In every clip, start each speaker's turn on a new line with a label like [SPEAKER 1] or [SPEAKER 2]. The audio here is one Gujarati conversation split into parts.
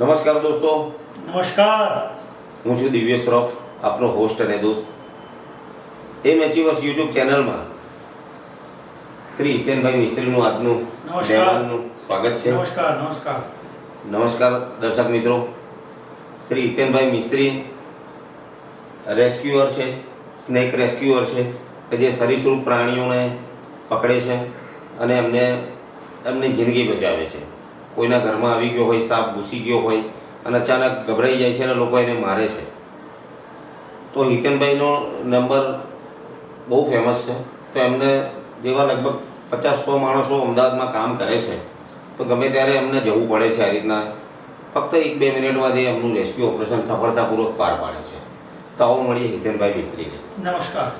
[SPEAKER 1] નમસ્કાર દોસ્તો.
[SPEAKER 2] નમસ્કાર.
[SPEAKER 1] હું છું દિવ્ય શ્રોફ આપનો હોસ્ટ અને દોસ્ત. એમ એચીવર્સ યુટ્યુબ ચેનલમાં શ્રી હિતેનભાઈ મિસ્ત્રીનું આજનું. મહેમાનનું સ્વાગત છે.
[SPEAKER 2] નમસ્કાર નમસ્કાર.
[SPEAKER 1] નમસ્કાર દર્શક મિત્રો. શ્રી હિતેનભાઈ મિસ્ત્રી રેસ્ક્યુઅર છે સ્નેક રેસ્ક્યુઅર છે કે જે સરીસૃપ પ્રાણીઓને પકડે છે અને એમને એમની જિંદગી બચાવે છે. કોઈના ઘરમાં આવી ગયો હોય સાપ ઘૂસી ગયો હોય અને અચાનક ગભરાઈ જાય છે અને લોકો એને મારે છે. તો હિતેનભાઈનો નંબર બહુ ફેમસ છે. તો એમને જેવા લગભગ પચાસ સો માણસો અમદાવાદમાં કામ કરે છે. તો ગમે ત્યારે એમને જવું પડે છે આ રીતના. ફક્ત એક બે મિનિટમાં જે એમનું રેસ્ક્યુ ઓપરેશન સફળતાપૂર્વક પાર પાડે છે. તો આવો મળીએ હિતેનભાઈ મિસ્ત્રીને.
[SPEAKER 2] નમસ્કાર.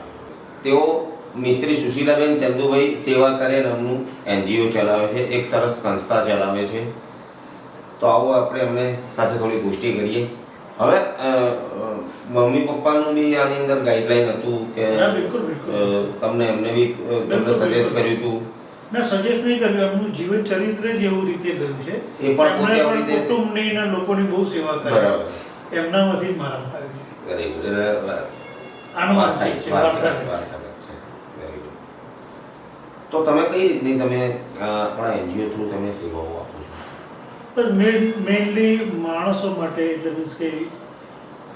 [SPEAKER 1] તેઓ મિસ્ત્રી સુશીલાબેન ચંદુભાઈ સેવા કરે નામનું એનજીઓ ચલાવે છે. એક સરસ સંસ્થા ચલાવે છે. તો આવો આપણે એમને સાથે થોડી પુષ્ટિ કરીએ. હવે મમ્મી પપ્પાનું બી આની અંદર ગાઈડલાઈન હતું કે તમને એમને બી તમને સજેસ્ટ કર્યું હતું?
[SPEAKER 2] ના સજેસ્ટ નહીં કર્યું. એમનું જીવન ચરિત્ર જ એવું રીતે ગયું છે.
[SPEAKER 1] એ પણ
[SPEAKER 2] કુટુંબની અને લોકોની બહુ સેવા કરે.
[SPEAKER 1] બરાબર.
[SPEAKER 2] એમનામાંથી મારા આવી
[SPEAKER 1] આનો
[SPEAKER 2] આનુવંશિક છે
[SPEAKER 1] વારસાગત- તો તમે કઈ રીતની તમે આપણા એનજીઓ થ્રુ તમે સેવાઓ આપો છો?
[SPEAKER 2] મેઇનલી માણસો માટે એટલે મીન્સ કે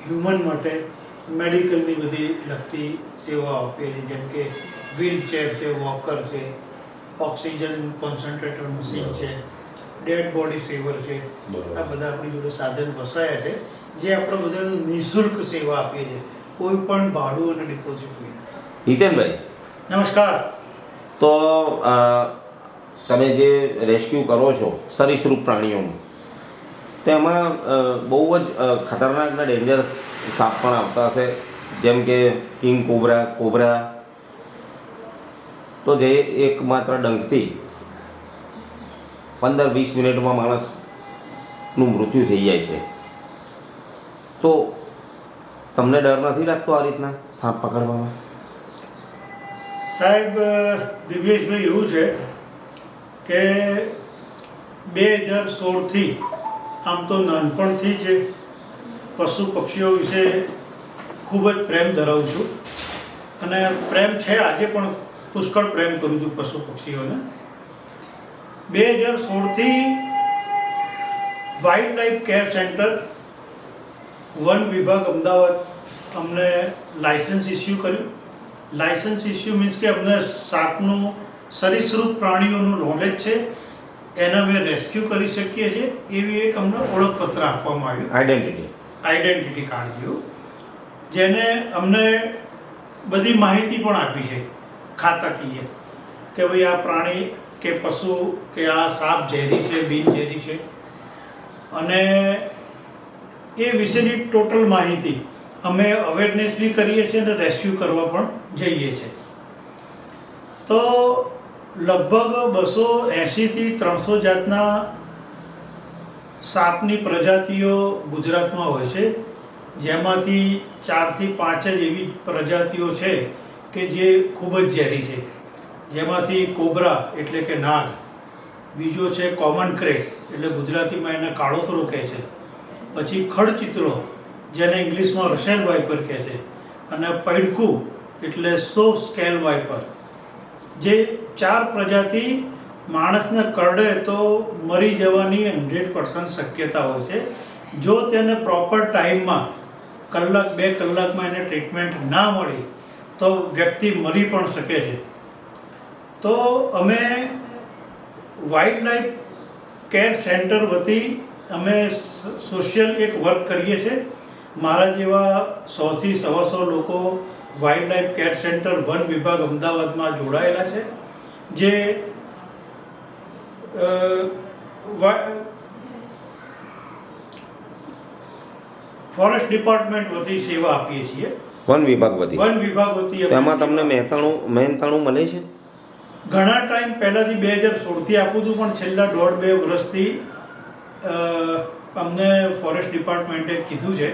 [SPEAKER 2] હ્યુમન માટે મેડિકલની બધી લગતી સેવાઓ આપીએ છીએ જેમ કે વ્હીલચેર છે વોકર છે ઓક્સિજન કોન્સન્ટ્રેટર મશીન છે ડેડ બોડી સેવર છે. આ બધા આપણી જોડે સાધન વસાયા છે જે આપણે બધા નિઃશુલ્ક સેવા આપીએ છીએ. કોઈ પણ ભાડું અને ડિપોઝિટ વિના
[SPEAKER 1] હિતેનભાઈ?
[SPEAKER 2] નમસ્કાર.
[SPEAKER 1] તો તમે જે રેસ્ક્યુ કરો છો, સરીસૃપ પ્રાણીઓનું, તેમાં બહુ જ ખતરનાક ને ડેન્જર સાપ પણ આવતા હશે. જેમ કે કિંગ કોબરા કોબરા. તો જે એકમાત્ર ડંખથી પંદર વીસ મિનિટમાં માણસનું મૃત્યુ થઈ જાય છે. તો તમને ડર નથી લાગતો આ રીતના સાપ પકડવામાં?
[SPEAKER 2] સાહેબ દિવ્યેશભાઈ, એવું છે કે બે હજાર સોળથી આમ તો નાનપણથી જ પશુ પક્ષીઓ વિશે ખૂબ જ પ્રેમ ધરાવું છું. અને પ્રેમ છે, આજે પણ પુષ્કળ પ્રેમ કરું છું પશુ પક્ષીઓને. બે હજાર સોળથી વાઇલ્ડ લાઈફ કેર સેન્ટર વન વિભાગ અમદાવાદ અમને લાયસન્સ ઇસ્યુ કર્યું. લાયસન્સ ઇસ્યુ મીન્સ કે અમને સાપનું સરીસૃપ પ્રાણીઓનું નોલેજ છે એના અમે રેસ્ક્યુ કરી શકીએ છીએ એવી એક અમને ઓળખપત્ર આપવામાં આવ્યું.
[SPEAKER 1] આઈડેન્ટિટી
[SPEAKER 2] આઈડેન્ટિટી કાર્ડ જેવું. જેને અમને બધી માહિતી પણ આપી છે ખાતાકીય. કે ભાઈ આ પ્રાણી કે પશુ કે આ સાપ ઝેરી છે બિનઝેરી છે. અને એ વિશેની ટોટલ માહિતી અમે અવેરનેસ બી કરીએ છીએ અને રેસ્ક્યુ કરવા પણ જઈએ છીએ. તો લગભગ બસો એંશીથી ત્રણસો જાતના સાપની પ્રજાતિઓ ગુજરાતમાં હોય છે. જેમાંથી ચારથી પાંચ જ એવી પ્રજાતિઓ છે કે જે ખૂબ જ ઝેરી છે. જેમાંથી કોબરા એટલે કે નાગ, બીજો છે કોમન ક્રેટ એટલે ગુજરાતીમાં એને કાળોતરો કહે છે. પછી ખડચિત્રો જેને ઇંગ્લિશમાં રશેલ વાઇપર કહે છે અને પૈડકું એટલે સો સ્કેલ વાઇપર. જે ચાર પ્રજાતિ માણસને કરડે તો મરી જવાની હંડ્રેડ પર્સન્ટ શક્યતા હોય છે. જો તેને પ્રોપર ટાઈમમાં કલાક બે કલાકમાં એને ટ્રીટમેન્ટ ના મળી, તો વ્યક્તિ મરી પણ શકે છે. તો અમે વાઇલ્ડ લાઈફ કેર સેન્ટર વતી અમે સોશિયલ એક વર્ક કરીએ છીએ. મારા જેવા સોથી સવાસો લોકો વાઇલ્ડ લાઈફ કેર સેન્ટર વન વિભાગ અમદાવાદમાં જોડાયેલા છે જે ફોરેસ્ટ ડિપાર્ટમેન્ટ વતી સેવા આપીએ છીએ.
[SPEAKER 1] વન વિભાગ વતી?
[SPEAKER 2] વન વિભાગ વતી એમાં
[SPEAKER 1] તેમાં તમને મહેતાણું મહેનતાણું મળે છે?
[SPEAKER 2] ઘણા ટાઈમ પહેલાંથી બે હજાર સોળથી આપું છું પણ છેલ્લા દોઢ બે વર્ષથી અમને ફોરેસ્ટ ડિપાર્ટમેન્ટે કીધું છે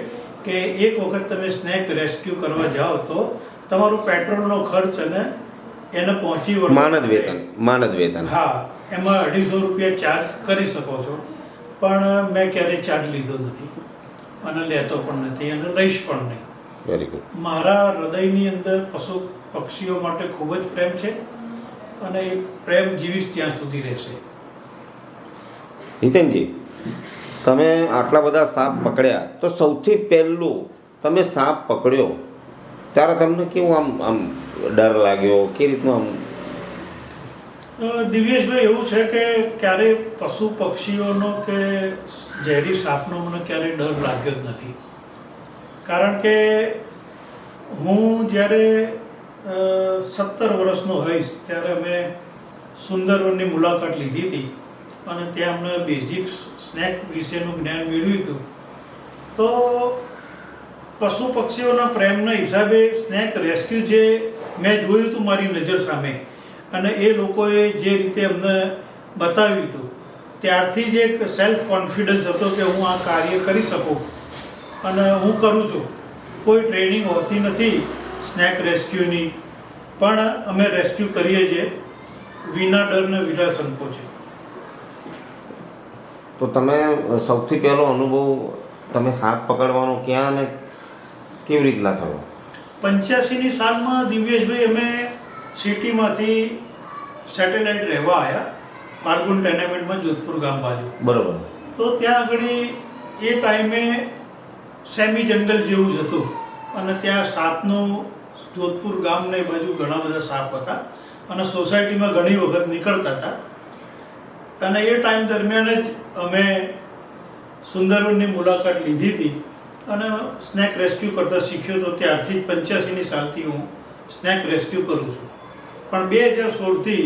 [SPEAKER 2] કે એક વખત તમે સ્નેક રેસ્ક્યુ કરવા જાઓ તો તમારો પેટ્રોલનો ખર્ચ અને એને પહોંચી વળવા
[SPEAKER 1] માનદ વેતન માનદ વેતન.
[SPEAKER 2] હા એમાં અઢીસો રૂપિયા ચાર્જ કરી શકો છો. પણ મેં ક્યારેય ચાર્જ લીધો નથી અને લેતો પણ નથી અને લઈશ પણ નહીં.
[SPEAKER 1] વેરી ગુડ
[SPEAKER 2] મારા હૃદયની અંદર પશુ પક્ષીઓ માટે ખૂબ જ પ્રેમ છે અને એ પ્રેમ જીવીશ ત્યાં સુધી રહેશે.
[SPEAKER 1] હિતેનજી તમે આટલા બધા સાપ પકડ્યા, તો સૌથી પહેલું તમે સાપ પકડ્યો, ત્યારે તમને કેવું આમ આમ ડર લાગ્યો? કે રીતનું આમ?
[SPEAKER 2] દિવ્યેશભાઈ, એવું છે કે ક્યારે પશુ પક્ષીઓનો કે ઝેરી સાપનો મને ક્યારેય ડર લાગ્યો જ નથી. કારણ કે હું જ્યારે સત્તર વર્ષનો હોઈશ, ત્યારે અમે સુંદરવનની મુલાકાત લીધી હતી, અને ત્યાં અમને બેઝિક સ્નેક વિશેનું જ્ઞાન મેળવ્યું હતું. તો પશુ પક્ષીઓના પ્રેમના હિસાબે સ્નેક રેસ્ક્યુ જે મેં જોયું હતું મારી નજર સામે, અને એ લોકોએ જે રીતે અમને બતાવ્યું હતું, ત્યારથી જ એક સેલ્ફ કોન્ફિડન્સ હતો કે હું આ કાર્ય કરી શકું અને હું કરું છું. કોઈ ટ્રેનિંગ હોતી નથી સ્નેક રેસ્ક્યુની, પણ અમે રેસ્ક્યુ કરીએ છીએ. વિના ડરને વિના સંકોચે
[SPEAKER 1] તો તમે સૌથી પહેલો અનુભવ તમે સાપ પકડવાનો ક્યાં અને કેવી રીતના થયો?
[SPEAKER 2] પંચ્યાસીની સાલમાં દિવ્યેશભાઈ અમે સિટીમાંથી સેટેલાઇટ રહેવા આવ્યા ફાલ્ગુન ટેનેમેન્ટમાં જોધપુર ગામ બાજુ.
[SPEAKER 1] બરોબર.
[SPEAKER 2] તો ત્યાં આગળ એ ટાઈમે સેમી જંગલ જેવું જ હતું અને ત્યાં સાપનું જોધપુર ગામને બાજુ ઘણા બધા સાપ હતા અને સોસાયટીમાં ઘણી વખત નીકળતા હતા. અને એ ટાઈમ દરમિયાન જ અમે સુંદરવનની મુલાકાત લીધી હતી અને સ્નેક રેસ્ક્યુ કરતા શીખ્યો તો ત્યારથી જ પંચ્યાસીની સાલથી હું સ્નેક રેસ્ક્યુ કરું છું. પણ બે હજાર સોળથી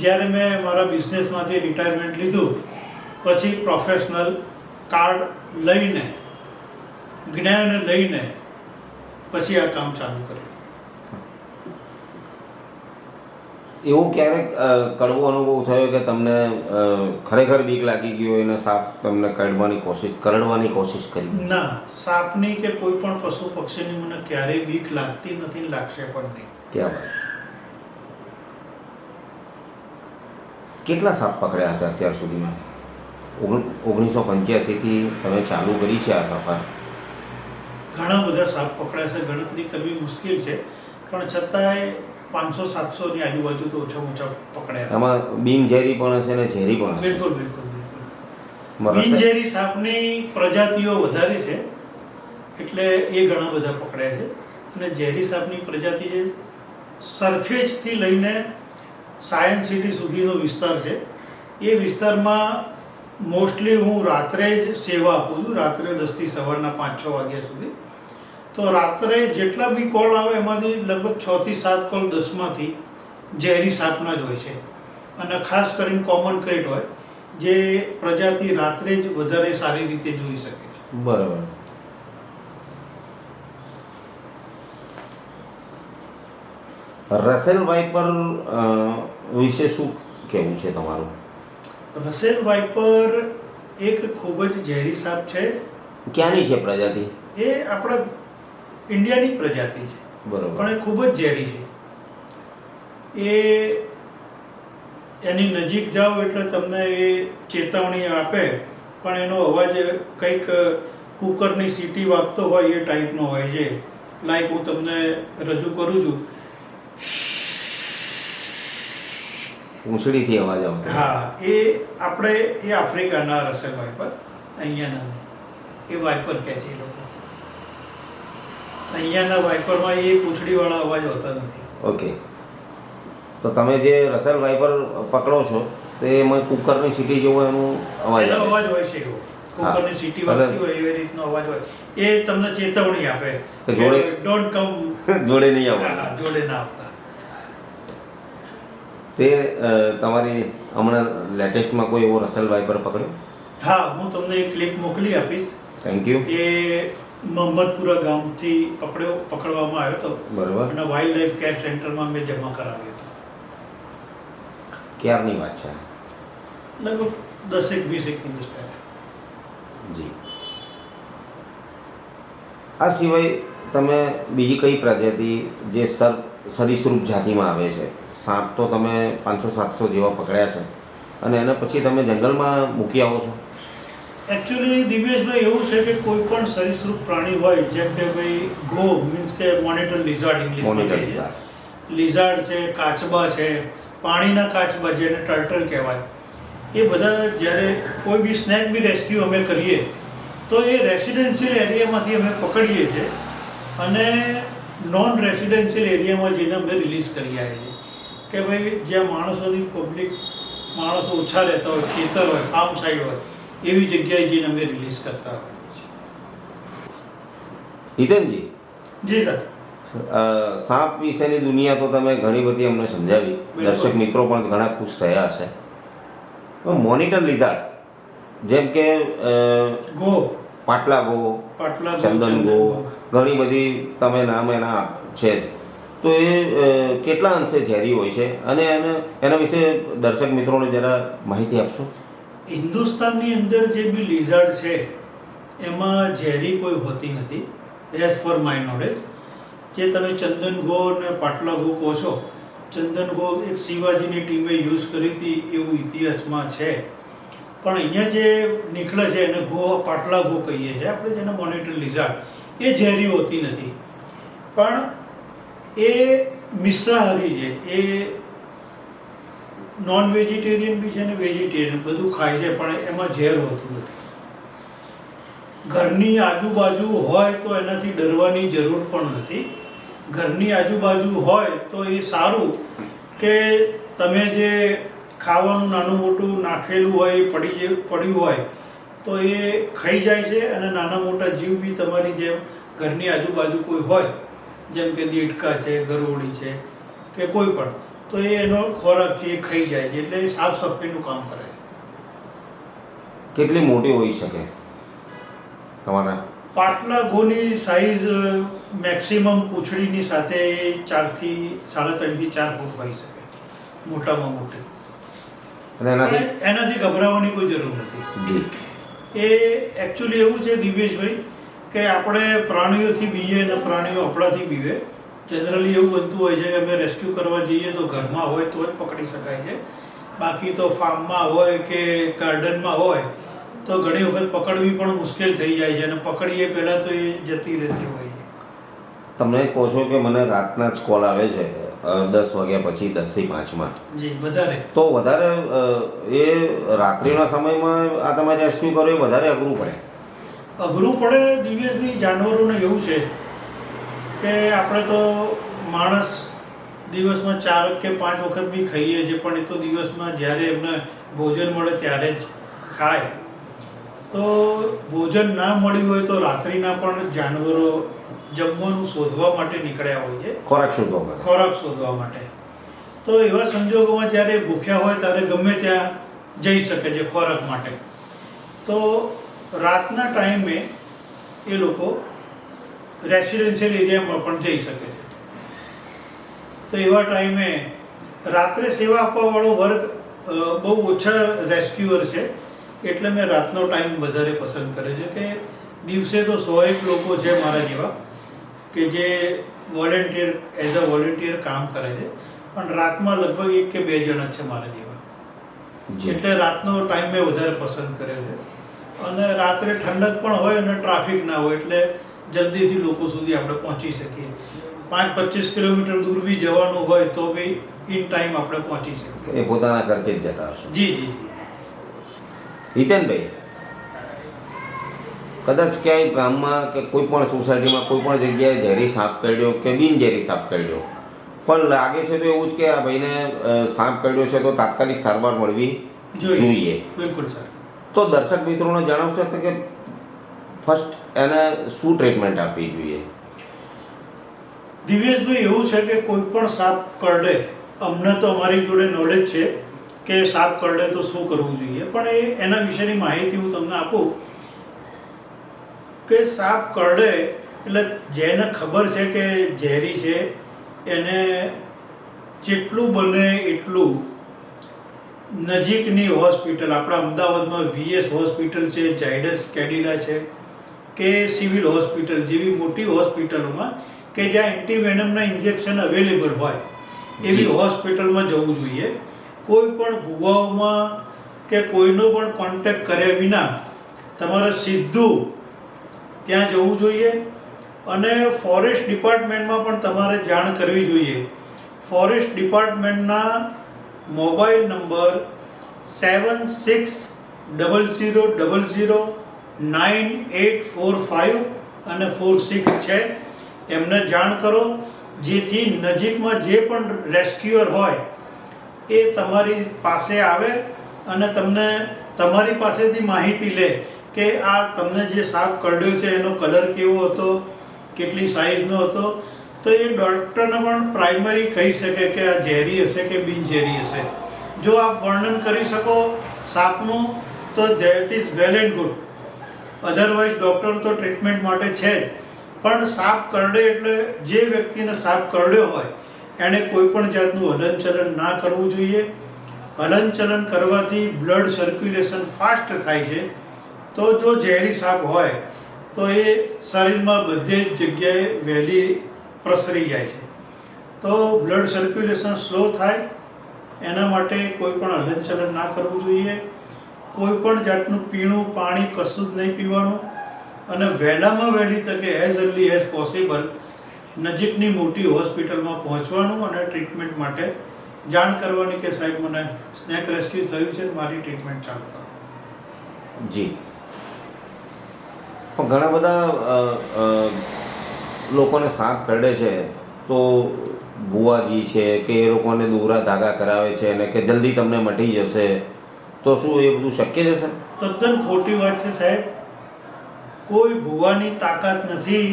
[SPEAKER 2] જ્યારે મેં મારા બિઝનેસમાંથી રિટાયરમેન્ટ લીધું, પછી પ્રોફેશનલ કાર્ડ લઈને, જ્ઞાન લઈને, પછી આ કામ ચાલુ કર્યું.
[SPEAKER 1] એવું ક્યારેક કડવો અનુભવ થયો કે તમને ખરેખર બીક લાગી ગયો એને સાપ તમને કાઢવાની કોશિશ કરડવાની કોશિશ કરી?
[SPEAKER 2] ના સાપની કે કોઈ પણ પશુ પક્ષીની મને ક્યારેય બીક લાગતી નથી લાગશે પણ નહીં.
[SPEAKER 1] ક્યાં વાત? કેટલા સાપ પકડ્યા હશે અત્યાર સુધીમાં? ઓગણ ઓગણીસો પંચ્યાસીથી તમે ચાલુ કરી છે આ સફર?
[SPEAKER 2] ઘણા બધા સાપ પકડ્યા છે ગણતરી કરવી મુશ્કેલ છે પણ છતાંય પાંચસો સાતસોની આજુબાજુ તો ઓછામાં ઓછા પકડાયા છે.
[SPEAKER 1] એમાં બિનઝેરી પણ હશે ને ઝેરી પણ હશે?
[SPEAKER 2] બિલકુલ બિલકુલ બિનઝેરી સાપની પ્રજાતિઓ વધારે છે એટલે એ ઘણા બધા પકડ્યા છે. અને ઝેરી સાપની પ્રજાતિ છે સરખેજથી લઈને સાયન્સ સિટી સુધીનો વિસ્તાર છે એ વિસ્તારમાં મોસ્ટલી હું રાત્રે જ સેવા આપું છું રાત્રે દસથી સવારના પાંચ છ વાગ્યા સુધી. તો રાત્રે જેટલા બી કોલ આવે એમાંથી લગભગ છ થી સાત કોલ દસમાંથી ઝેરી સાપના જ હોય છે. અને ખાસ કરીને કોમન ક્રેટ હોય જે પ્રજાતિ રાત્રે જ વધારે સારી રીતે જોઈ શકે છે.
[SPEAKER 1] બરાબર. રસેલ વાઇપર વિશે શું કહેવું છે તમારું?
[SPEAKER 2] રસેલ વાઇપર એક ખૂબ જ ઝેરી સાપ છે.
[SPEAKER 1] ક્યાંની છે પ્રજાતિ?
[SPEAKER 2] એ આપણા ઇન્ડિયાની પ્રજાતિ છે.
[SPEAKER 1] બરોબર.
[SPEAKER 2] પણ એ ખૂબ જ ઝેરી છે. એ એની નજીક જાઓ એટલે તમને એ ચેતવણી આપે પણ એનો અવાજ કંઈક કુકરની સીટી વાગતો હોય એ ટાઈપનો હોય છે. લાઈક હું તમને રજૂ કરું છું.
[SPEAKER 1] પૂંછડીથી અવાજ આવતો
[SPEAKER 2] હા એ આપણે એ આફ્રિકાના રસેલ વાઇપર અહીંયાના એ વાઇપર કહે છે એ લોકો. અહીંયાના વાઇપરમાં એ પૂંછડીવાળા અવાજ હોતા નથી.
[SPEAKER 1] ઓકે. તો તમે જે રસેલ વાઇપર પકડો છો તો એમાં કુકરની સીટી જેવો એનું અવાજ આવે
[SPEAKER 2] અવાજ હોય છે એવો. કુકરની સીટી વાગતી હોય એવી રીતનો અવાજ હોય. એ તમને ચેતવણી આપે
[SPEAKER 1] જોડે-
[SPEAKER 2] ડોન્ટ કમ
[SPEAKER 1] જોડે નહીં આવવાનું
[SPEAKER 2] જોડે ના આવતા.
[SPEAKER 1] તે તમારી હમણાં લેટેસ્ટમાં કોઈ એવો રસેલ વાઇપર પકડ્યો?
[SPEAKER 2] હા હું તમને એક ક્લિપ મોકલી આપીશ.
[SPEAKER 1] થેન્ક યુ
[SPEAKER 2] એ મોહમ્મદપુરા ગામથી પકડ્યો પકડવામાં આવ્યો હતો.
[SPEAKER 1] બરોબર.
[SPEAKER 2] અને વાઇલ્ડ લાઈફ કેર સેન્ટરમાં મેં જમા કરાવ્યો હતો.
[SPEAKER 1] ક્યારની વાત છે?
[SPEAKER 2] લગભગ દસેક વીસેક દિવસ પહેલા
[SPEAKER 1] જી. આ સિવાય તમે બીજી કઈ પ્રજાતિ જે સર સરીસૃપ જાતિમાં આવે છે? સાપ તો તમે પાંચસો સાતસો જેવા પકડ્યા છે. અને એના પછી તમે જંગલમાં મૂકી આવો છો?
[SPEAKER 2] એકચ્યુઅલી દિવ્યેશભાઈ એવું છે કે કોઈ પણ સરીસૃપ પ્રાણી હોય જેમ કે ભાઈ ગો મીન્સ કે મોનિટર લિઝાર્ડ
[SPEAKER 1] મોનિટર
[SPEAKER 2] લિઝાર્ડ છે કાચબા છે પાણીના કાચબા જેને ટર્ટલ કહેવાય. એ બધા જ્યારે કોઈ બી સ્નેક બી રેસ્ક્યુ અમે કરીએ તો એ રેસિડેન્શિયલ એરિયામાંથી અમે પકડીએ છીએ અને નોન રેસિડેન્શિયલ એરિયામાં જઈને અમે રિલીઝ કરી આવીએ છીએ. કે ભાઈ જ્યાં માણસોની પબ્લિક માણસો ઓછા રહેતા હોય ખેતર હોય ફાર્મ સાઈડ હોય એવી જગ્યાએ જઈને અમે રિલીઝ કરતા હોઈએ છીએ જી સર.
[SPEAKER 1] સાપ વિશેની દુનિયા તો તમે ઘણી બધી અમને સમજાવી. દર્શક મિત્રો પણ ઘણા ખુશ થયા હશે. મોનિટર લિઝાર્ડ જેમ કે
[SPEAKER 2] ગો.
[SPEAKER 1] પાટલા ગો
[SPEAKER 2] પાટલા
[SPEAKER 1] ચંદન ગો ઘણી બધી તમે નામ એના છે જ. તો એ કેટલા અંશે ઝેરી હોય છે? અને એને એના વિશે દર્શક મિત્રોને જરા માહિતી આપશો?
[SPEAKER 2] હિન્દુસ્તાનની અંદર જે બી લિઝાર્ડ છે, એમાં ઝેરી કોઈ હોતી નથી એઝ પર માય નોલેજ જે તમે ચંદન ગો અને પાટલા ગો કહો છો, ચંદન ગો એક શિવાજીની ટીમે યુઝ કરી હતી, એવું ઇતિહાસમાં છે. પણ અહીંયા જે નીકળે છે, એને ગો પાટલા ગો કહીએ છીએ, આપણે જેને મોનિટર લિઝાર્ડ એ ઝેરી હોતી નથી. પણ એ મિશ્રાહારી છે, એ નોન વેજીટેરિયન બી છે ને વેજીટેરિયન બધું ખાય છે, પણ એમાં ઝેર હોતું નથી. ઘરની આજુબાજુ હોય તો એનાથી ડરવાની જરૂર પણ નથી. ઘરની આજુબાજુ હોય તો એ સારું કે તમે જે ખાવાનું નાનું મોટું નાખેલું હોય, એ પડી જે પડ્યું હોય, તો એ ખાઈ જાય છે અને નાના મોટા જીવ બી તમારી જેમ ઘરની આજુબાજુ કોઈ હોય, જેમ કે દેડકા છે, ગરોળી છે કે કોઈ પણ તો એ એનો ખોરાક છે એ ખાઈ જાય છે એટલે એ સાફ સફાઈનું કામ કરે છે.
[SPEAKER 1] કેટલી મોટી હોઈ શકે તમારા?
[SPEAKER 2] પાટલા ગોની સાઈઝ મેક્સિમમ પૂંછડીની સાથે ચારથી સાડા ત્રણથી ચાર ફૂટ હોઈ શકે મોટામાં મોટી.
[SPEAKER 1] અને એનાથી?
[SPEAKER 2] એનાથી ગભરાવાની કોઈ જરૂર નથી. એ એકચ્યુઅલી એવું છે દિવ્યેશભાઈ કે આપણે પ્રાણીઓથી બીએ અને પ્રાણીઓ આપણાથી બીવે. જનરલી એવું બનતું હોય છે કે અમે રેસ્ક્યુ કરવા જઈએ તો ઘરમાં હોય તો જ પકડી શકાય છે. બાકી તો ફાર્મમાં હોય કે ગાર્ડનમાં હોય તો ઘણી વખત પકડવી પણ મુશ્કેલ થઈ જાય છે અને પકડીએ પહેલાં તો એ જતી રહેતી હોય છે.
[SPEAKER 1] તમને કહો છો કે મને રાતના જ કોલ આવે છે દસ વાગ્યા પછી દસથી પાંચમાં.
[SPEAKER 2] જી વધારે.
[SPEAKER 1] તો વધારે એ રાત્રિના સમયમાં આ તમારે રેસ્ક્યુ કરો એ વધારે અઘરું પડે?
[SPEAKER 2] અઘરું પડે દિવ્યેશભાઈ જાનવરોને એવું છે કે આપણે તો માણસ દિવસમાં ચાર કે પાંચ વખત બી ખાઈએ છીએ પણ એ તો દિવસમાં જ્યારે એમને ભોજન મળે ત્યારે જ ખાય. તો ભોજન ના મળ્યું હોય તો રાત્રિના પણ જાનવરો જમવાનું શોધવા માટે નીકળ્યા હોય છે.
[SPEAKER 1] ખોરાક શોધવા માટે.
[SPEAKER 2] ખોરાક શોધવા માટે. તો એવા સંજોગોમાં જ્યારે ભૂખ્યા હોય ત્યારે ગમે ત્યાં જઈ શકે છે ખોરાક માટે. તો રાતના ટાઈમે એ લોકો રેસિડેન્શિયલ એરિયામાં પણ જઈ શકે. છે તો એવા ટાઈમે રાત્રે સેવા આપવાવાળો વર્ગ બહુ ઓછા રેસ્ક્યુઅર છે. એટલે મેં રાતનો ટાઈમ વધારે પસંદ કરે છે કે દિવસે તો સો એક લોકો છે મારા જેવા કે જે વોલેન્ટિયર એઝ અ વોલેન્ટિયર કામ કરે છે. પણ રાતમાં લગભગ એક કે બે જણા છે મારા જેવા. એટલે રાતનો ટાઈમ મેં વધારે પસંદ કર્યો છે. અને રાત્રે ઠંડક પણ હોય અને ટ્રાફિક ના હોય એટલે જલ્દીથી લોકો સુધી આપણે પહોંચી શકીએ. પાંચ પચીસ કિલોમીટર દૂર બી જવાનું હોય તો બી ઇન ટાઈમ આપણે પહોંચી શકીએ.
[SPEAKER 1] એ પોતાના ખર્ચે જ જતા હશો.
[SPEAKER 2] જી જી
[SPEAKER 1] હિતેનભાઈ કદાચ ક્યાંય ગામમાં કે કોઈ પણ સોસાયટીમાં કોઈ પણ જગ્યાએ ઝેરી સાપ કરડ્યો કે બિનઝેરી સાપ કરડ્યો. પણ લાગે છે તો એવું જ કે આ ભાઈને સાફ સાપ કરડ્યો છે તો તાત્કાલિક સારવાર મળવી
[SPEAKER 2] જોઈએ.
[SPEAKER 1] જોઈએ.
[SPEAKER 2] બિલકુલ સર.
[SPEAKER 1] તો દર્શક મિત્રોને જણાવશો કે ફર્સ્ટ એને શું ટ્રીટમેન્ટ આપવી જોઈએ?
[SPEAKER 2] દિવ્યેશભાઈ, એવું છે કે કોઈ પણ સાપ કરડે, અમને તો અમારી જોડે નોલેજ છે કે સાપ કરડે તો શું કરવું જોઈએ? પણ એ એના વિશેની માહિતી હું તમને આપું કે સાપ કરડે એટલે જેને ખબર છે કે ઝેરી છે, એને જેટલું બને એટલું નજીકની હોસ્પિટલ, આપણા અમદાવાદમાં વીએસ હોસ્પિટલ છે, જાયડસ કેડિલા છે કે સિવિલ હોસ્પિટલ જેવી મોટી હોસ્પિટલોમાં કે જ્યાં એન્ટીવેનમના ઇન્જેક્શન અવેલેબલ હોય એવી હોસ્પિટલમાં જવું જોઈએ. કોઈ પણ ભુવાઓમાં કે કોઈનો પણ કોન્ટેક્ટ કર્યા વિના તમારે સીધું ત્યાં જવું જોઈએ અને ફોરેસ્ટ ડિપાર્ટમેન્ટમાં પણ તમારે જાણ કરવી જોઈએ. Forest ડિપાર્ટમેન્ટના mobile number seven six double zero double zero nine eight four five અને ફોર સિક્સ છે. એમને જાણ કરો, જેથી નજીકમાં જે પણ રેસ્ક્યુઅર હોય, એ તમારી પાસે આવે અને તમને તમારી પાસેથી માહિતી લે કે આ તમને જે સાપ કરડ્યો છે, એનો કલર કેવો હતો, કેટલી સાઇઝનો હતો. તો એ ડૉક્ટરને પણ પ્રાઇમરી કહી શકે કે આ ઝેરી હશે કે બિનઝેરી હશે. જો આપ વર્ણન કરી શકો સાપનું, તો that is well and good otherwise doctor તો ટ્રીટમેન્ટ માટે છે જ. પણ સાપ કરડે એટલે જે વ્યક્તિને સાપ કરડ્યો હોય એણે કોઈ પણ જાતનું હલનચલન ના કરવું જોઈએ. હલનચલન કરવાથી બ્લડ સર્ક્યુલેશન ફાસ્ટ થાય છે. તો જો ઝેરી સાપ હોય, તો એ શરીરમાં બધે જ જગ્યાએ વહેલી પ્રસરી જાય છે. તો બ્લડ સર્ક્યુલેશન સ્લો થાય. એના માટે કોઈ પણ હલનચલન ના કરવું જોઈએ. કોઈ પણ જાતનું પીણું, પાણી કશું જ નહીં પીવાનું. અને વહેલામાં વહેલી તકે એઝ અર્લી એઝ પોસિબલ નજીકની મોટી હોસ્પિટલમાં પહોંચવાનું અને ટ્રીટમેન્ટ માટે જાણ કરવાની કે સાહેબ, મને સ્નેક રેસ્ક્યુ થયું છે મારી ટ્રીટમેન્ટ ચાલુ કરો.
[SPEAKER 1] જી. પણ ઘણા બધા લોકોને સાપ કરડે છે, તો ભુવાજી છે કે એ લોકોને દોરા ધાગા કરાવે છે અને કે જલ્દી તમને મટી જશે તો શું એ બધું શક્ય છે સર?
[SPEAKER 2] તદ્દન ખોટી વાત છે સાહેબ. કોઈ ભૂવાની તાકાત નથી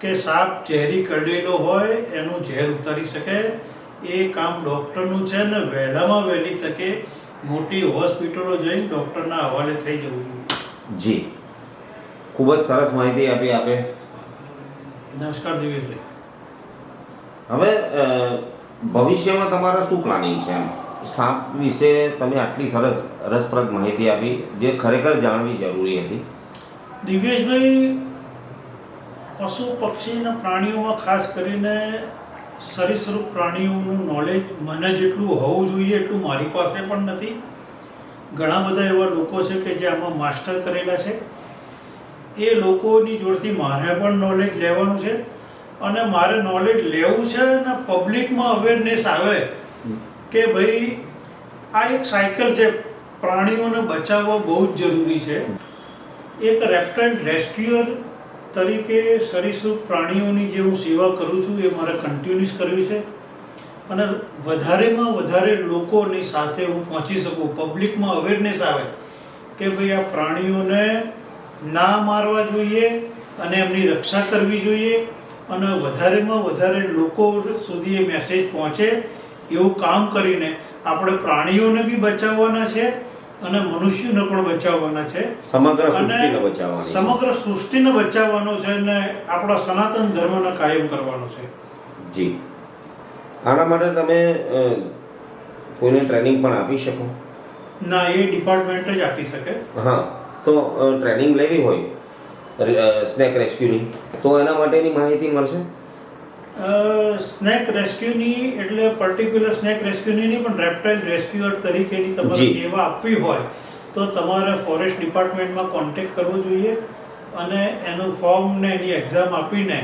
[SPEAKER 2] કે સાપ ઝેરી કરડેલો હોય એનું ઝેર ઉતારી શકે. એ કામ ડૉક્ટરનું છે ને વહેલામાં વહેલી તકે મોટી હોસ્પિટલો જઈને ડૉક્ટરના હવાલે થઈ જવું જોઈએ.
[SPEAKER 1] જી. ખૂબ જ સરસ માહિતી આપી આપે.
[SPEAKER 2] નમસ્કાર દિવેશભાઈ
[SPEAKER 1] હવે ભવિષ્યમાં તમારા શું પ્લાનિંગ છે એમ? સાપ વિશે તમે આટલી સરસ રસપ્રદ માહિતી આપી જે ખરેખર જાણવી જરૂરી હતી.
[SPEAKER 2] દિવ્યેશભાઈ પશુ પક્ષી અને પ્રાણીઓમાં ખાસ કરીને સરીસૃપ પ્રાણીઓનું નોલેજ મને જેટલું હોવું જોઈએ એટલું મારી પાસે પણ નથી. ઘણા બધા એવા લોકો છે કે જે આમાં માસ્ટર કરેલા છે. એ લોકોની જોડથી મારે પણ નોલેજ લેવાનું છે અને મારે નોલેજ લેવું છે અને પબ્લિકમાં અવેરનેસ આવે. કે ભાઈ, આ એક સાયકલ છે. પ્રાણીઓને બચાવવા બહુ જ જરૂરી છે. એક રેપ્ટાઇલ રેસ્ક્યુઅર તરીકે સરિસૃપ પ્રાણીઓની જે હું સેવા કરું છું, એ મારે કન્ટિન્યુઅસ કરવી છે. અને વધારેમાં વધારે લોકોની સાથે હું પહોંચી શકું. પબ્લિકમાં અવેરનેસ આવે કે ભાઈ, આ પ્રાણીઓને ના મારવા જોઈએ અને એમની રક્ષા કરવી જોઈએ. અને વધારેમાં વધારે લોકો સુધી એ મેસેજ પહોંચે એવું કામ કરીને આપણે પ્રાણીઓને બી બચાવવાના છે અને મનુષ્યને પણ બચાવવાના છે.
[SPEAKER 1] સમગ્ર સૃષ્ટિને
[SPEAKER 2] સમગ્ર સૃષ્ટિને બચાવવાનો છે અને આપણા સનાતન ધર્મને કાયમ કરવાનો છે.
[SPEAKER 1] જી. આના માટે તમે કોઈને ટ્રેનિંગ પણ આપી શકો?
[SPEAKER 2] ના એ ડિપાર્ટમેન્ટ જ આપી શકે.
[SPEAKER 1] હા તો ટ્રેનિંગ લેવી હોય સ્નેક રેસ્ક્યુની તો એના માટેની માહિતી મળશે?
[SPEAKER 2] સ્નેક રેસ્ક્યુની એટલે પર્ટિક્યુલર સ્નેક રેસ્ક્યુની નહીં પણ રેપ્ટાઇલ રેસ્ક્યુઅર તરીકેની તમારે. સેવા આપવી હોય તો તમારે ફોરેસ્ટ ડિપાર્ટમેન્ટમાં કોન્ટેક્ટ કરવો જોઈએ અને એનું ફોર્મ ને એની એક્ઝામ આપીને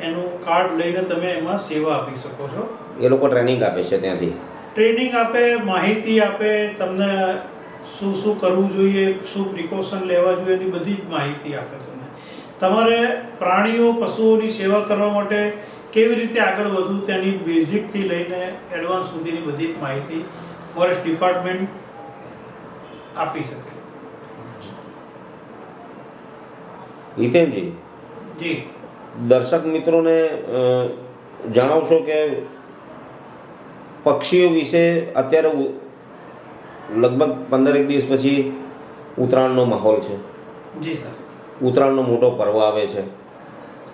[SPEAKER 2] એનું કાર્ડ લઈને તમે એમાં સેવા આપી શકો છો.
[SPEAKER 1] એ લોકો ટ્રેનિંગ આપે છે ત્યાંથી?
[SPEAKER 2] ટ્રેનિંગ આપે માહિતી આપે તમને શું શું કરવું જોઈએ શું પ્રિકોશન લેવા જોઈએ એની બધી જ માહિતી આપે તમને. તમારે પ્રાણીઓ પશુઓની સેવા કરવા માટે કેવી રીતે આગળ વધવું તેની બેઝિકથી લઈને એડવાન્સ સુધીની બધી માહિતી ફોરેસ્ટ ડિપાર્ટમેન્ટ આપી શકે.
[SPEAKER 1] હિતેનજી?
[SPEAKER 2] જી.
[SPEAKER 1] દર્શક મિત્રોને જણાવશો કે પક્ષીઓ વિશે અત્યારે લગભગ પંદરેક દિવસ પછી ઉત્તરાયણનો માહોલ છે.
[SPEAKER 2] જી સર.
[SPEAKER 1] ઉત્તરાયણનો મોટો પર્વ આવે છે.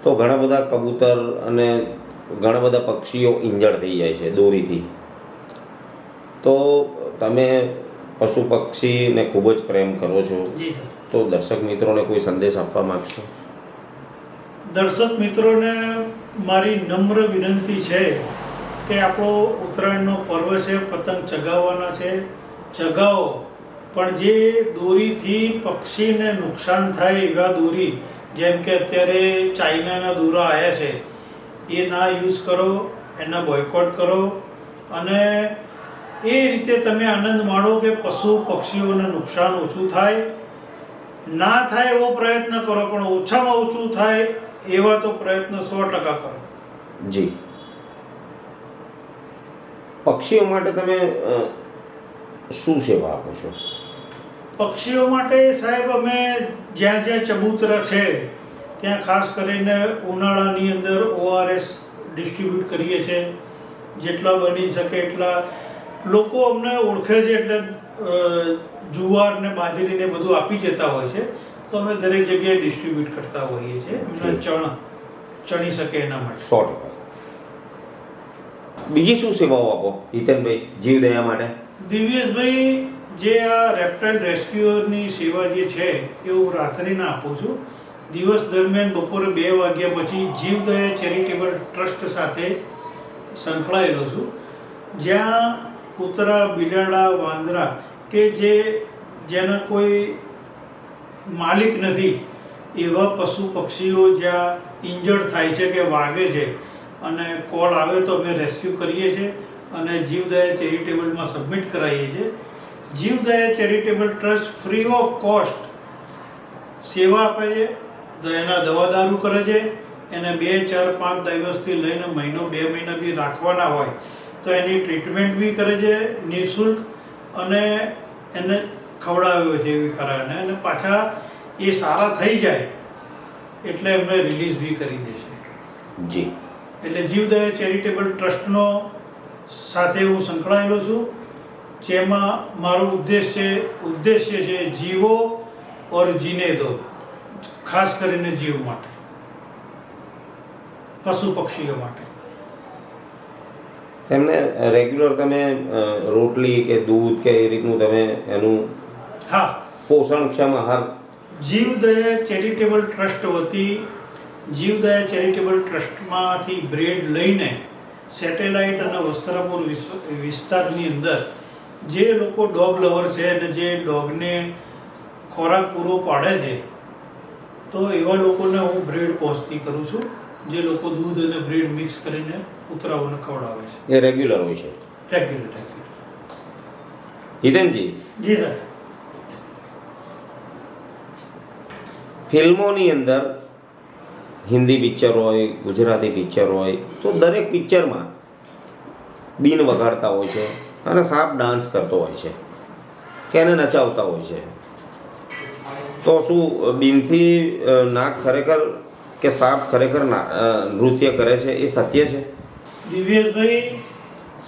[SPEAKER 1] તો ઘણા બધા કબૂતર અને ઘણા બધા પક્ષીઓ ઇન્જર્ડ થઈ જાય છે દોરીથી. તો તમે પશુ પક્ષીને ખૂબ જ પ્રેમ કરો છો.
[SPEAKER 2] જી
[SPEAKER 1] તો દર્શક મિત્રોને કોઈ સંદેશ આપવા માગશો?
[SPEAKER 2] દર્શક મિત્રોને મારી નમ્ર વિનંતી છે કે આપણો ઉત્તરાયણનો પર્વ છે પતંગ ચગાવવાના છે. ચગાવો. પણ જે દોરીથી પક્ષીને નુકસાન થાય એવા દોરી જેમ કે અત્યારે ચાઇનાના દોરા આવ્યા છે, એ ના યુઝ કરો, એના બોયકોટ કરો. અને એ રીતે તમે આનંદ માણો કે પશુ પક્ષીઓને નુકસાન ઓછું થાય, ના થાય એવો પ્રયત્ન કરો, પણ ઓછામાં ઓછું થાય એવા તો પ્રયત્ન સો ટકા કરો.
[SPEAKER 1] જી. પક્ષીઓ માટે તમે શું સેવા આપો છો?
[SPEAKER 2] પક્ષીઓ માટે સાહેબ અમે જ્યાં જ્યાં ચબૂતરા છે ત્યાં ખાસ કરીને ઉનાળાની અંદર ઓઆરએસ ડિસ્ટ્રીબ્યુટ કરીએ છીએ. જેટલા બની શકે એટલા લોકો અમને ઓળખે છે એટલે જુવાર ને બાજરી ને બધું આપી જતા હોય છે. તો અમે દરેક જગ્યાએ ડિસ્ટ્રીબ્યુટ કરતા હોઈએ છીએ. એમને ચણ ચણી શકે એના માટે.
[SPEAKER 1] સો ટકા. બીજી શું સેવાઓ આપો હિતેનભાઈ જીવદયા માટે?
[SPEAKER 2] દિવ્યેશભાઈ જે આ રેપ્ટાઇલ રેસ્ક્યુઅરની સેવા જે છે, એ હું રાત્રિને આપું છું. દિવસ દરમિયાન બપોરે બે વાગ્યા પછી જીવદયા ચેરિટેબલ ટ્રસ્ટ સાથે સંકળાયેલો છું. જ્યાં કૂતરા, બિલાડા, વાંદરા કે જે જેના કોઈ માલિક નથી, એવા પશુ પક્ષીઓ જ્યાં ઇન્જર્ડ થાય છે કે વાગે છે અને કોલ આવે તો અમે રેસ્ક્યુ કરીએ છીએ અને જીવદયા ચેરિટેબલમાં સબમિટ કરાવીએ છીએ. Jivdaya charitable trust free of cost સેવા આપે છે એના દવા દારૂ કરે છે એને બે ચાર પાંચ દિવસથી લઈને મહિનો બે મહિના બી રાખવાના હોય તો એની ટ્રીટમેન્ટ બી કરે છે નિઃશુલ્ક અને એને ખવડાવ્યો છે એવી ખરાને અને પાછા એ સારા થઈ જાય એટલે એમને રિલીઝ બી કરી દેશે
[SPEAKER 1] જી.
[SPEAKER 2] એટલે જીવદયા ચેરિટેબલ ટ્રસ્ટનો સાથે હું સંકળાયેલો છું. જેમાં મારો ઉદ્દેશ છે ઉદ્દેશ્ય છે જીવો ઓર જીને દો ખાસ કરીને જીવ માટે પશુ પક્ષીઓ માટે.
[SPEAKER 1] તેમને રેગ્યુલર તમે રોટલી કે દૂધ કે એ રીતનું તમે એનું
[SPEAKER 2] હા.
[SPEAKER 1] પોષણક્ષમ આહાર
[SPEAKER 2] જીવદયા ચેરિટેબલ ટ્રસ્ટ વતી જીવદયા ચેરિટેબલ ટ્રસ્ટમાંથી બ્રેડ લઈને સેટેલાઇટ અને વસ્ત્રાપુર વિસ્તારની અંદર જે લોકો ડોગ લવર છે અને જે ડોગને ખોરાક પૂરો પાડે છે તો એવા લોકોને હું બ્રેડ પહોંચતી કરું છું જે લોકો દૂધ અને બ્રેડ મિક્સ કરીને કૂતરાઓને ખવડાવે છે.
[SPEAKER 1] એ રેગ્યુલર હોય છે?
[SPEAKER 2] Regular regular.
[SPEAKER 1] હિતેનજી?
[SPEAKER 2] જી સર.
[SPEAKER 1] ફિલ્મોની અંદર હિન્દી પિક્ચર હોય ગુજરાતી પિક્ચર હોય તો દરેક પિક્ચરમાં બીન વગાડતા હોય છે. અને સાપ ડાન્સ કરતો હોય છે. કે એને નચાવતા હોય છે. તો શું બીનથી નાક ખરેખર કે સાપ ખરેખર નૃત્ય કરે છે એ સત્ય છે?
[SPEAKER 2] દિવ્યેશભાઈ,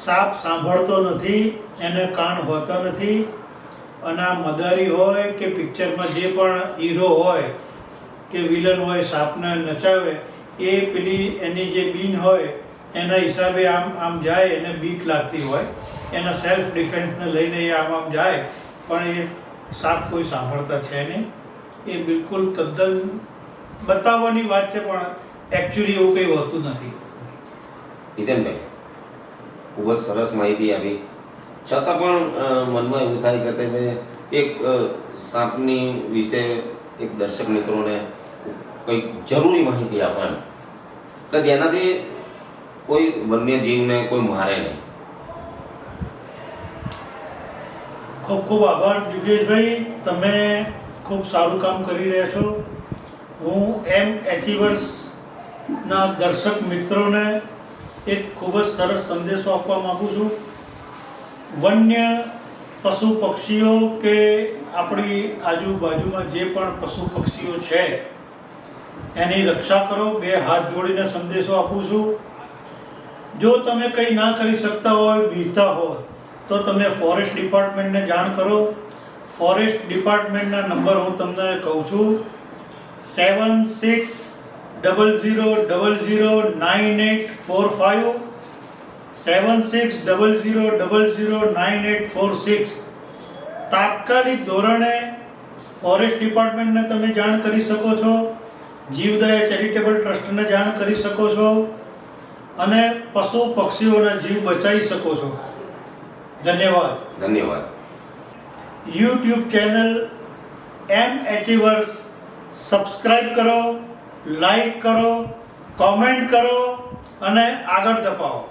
[SPEAKER 2] સાપ સાંભળતો નથી, એને કાન હોતો નથી, અને આ મદારી હોય કે પિક્ચરમાં જે પણ હીરો હોય કે વિલન હોય સાપને નચાવે, એ પેલી એની જે બીન હોય, એના હિસાબે આમ આમ જાય, એને બીક લાગતી હોય. એના સેલ્ફ ડિફેન્સને લઈને એ આમ જાય, પણ એ સાપ કોઈ સાંભળતા છે નહીં. એ બિલકુલ તદ્દન બતાવવાની વાત છે, પણ એકચ્યુઅલી એવું કંઈ હોતું નથી.
[SPEAKER 1] હિતેનભાઈ ખૂબ જ સરસ માહિતી આપી. છતાં પણ મનમાં એવું થાય કે તમે એક સાપની વિશે એક દર્શક મિત્રોને કંઈક જરૂરી માહિતી આપવાની. કે જેનાથી કોઈ વન્ય જીવને કોઈ મારે નહીં.
[SPEAKER 2] ખૂબ ખૂબ આભાર દિવ્યેશભાઈ તમે ખૂબ સારું કામ કરી રહ્યા છો. હું એમ એચિવર્સના દર્શક મિત્રોને એક ખૂબ જ સરસ સંદેશો આપવા માગું છું. વન્ય પશુ પક્ષીઓ કે આપણી આજુબાજુમાં જે પણ પશુ પક્ષીઓ છે, એની રક્ષા કરો. બે હાથ જોડીને સંદેશો આપું છું. જો તમે કંઈ ના કરી શકતા હોય, બીતા હોય તો તમે ફોરેસ્ટ ડિપાર્ટમેન્ટને જાણ કરો. ફોરેસ્ટ ડિપાર્ટમેન્ટના નંબર હું તમને કહું છું. Seven six double zero double zero nine eight four five seven six double zero double zero nine eight four six તાત્કાલિક ધોરણે ફોરેસ્ટ ડિપાર્ટમેન્ટને તમે જાણ કરી શકો છો. જીવદયા ચેરિટેબલ ટ્રસ્ટને જાણ કરી શકો છો. અને પશુ પક્ષીઓના જીવ બચાવી શકો છો. ધન્યવાદ.
[SPEAKER 1] ધન્યવાદ.
[SPEAKER 2] YouTube channel M Achievers subscribe કરો લાઈક કરો કોમેન્ટ કરો અને આગળ ધપાવો.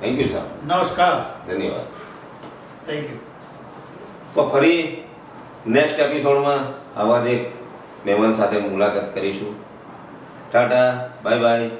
[SPEAKER 1] થેન્ક યુ સર
[SPEAKER 2] નમસ્કાર.
[SPEAKER 1] ધન્યવાદ.
[SPEAKER 2] થેન્ક યુ
[SPEAKER 1] તો ફરી નેક્સ્ટ એપિસોડમાં આવા જ એક મહેમાન સાથે મુલાકાત કરીશું. Tata bye bye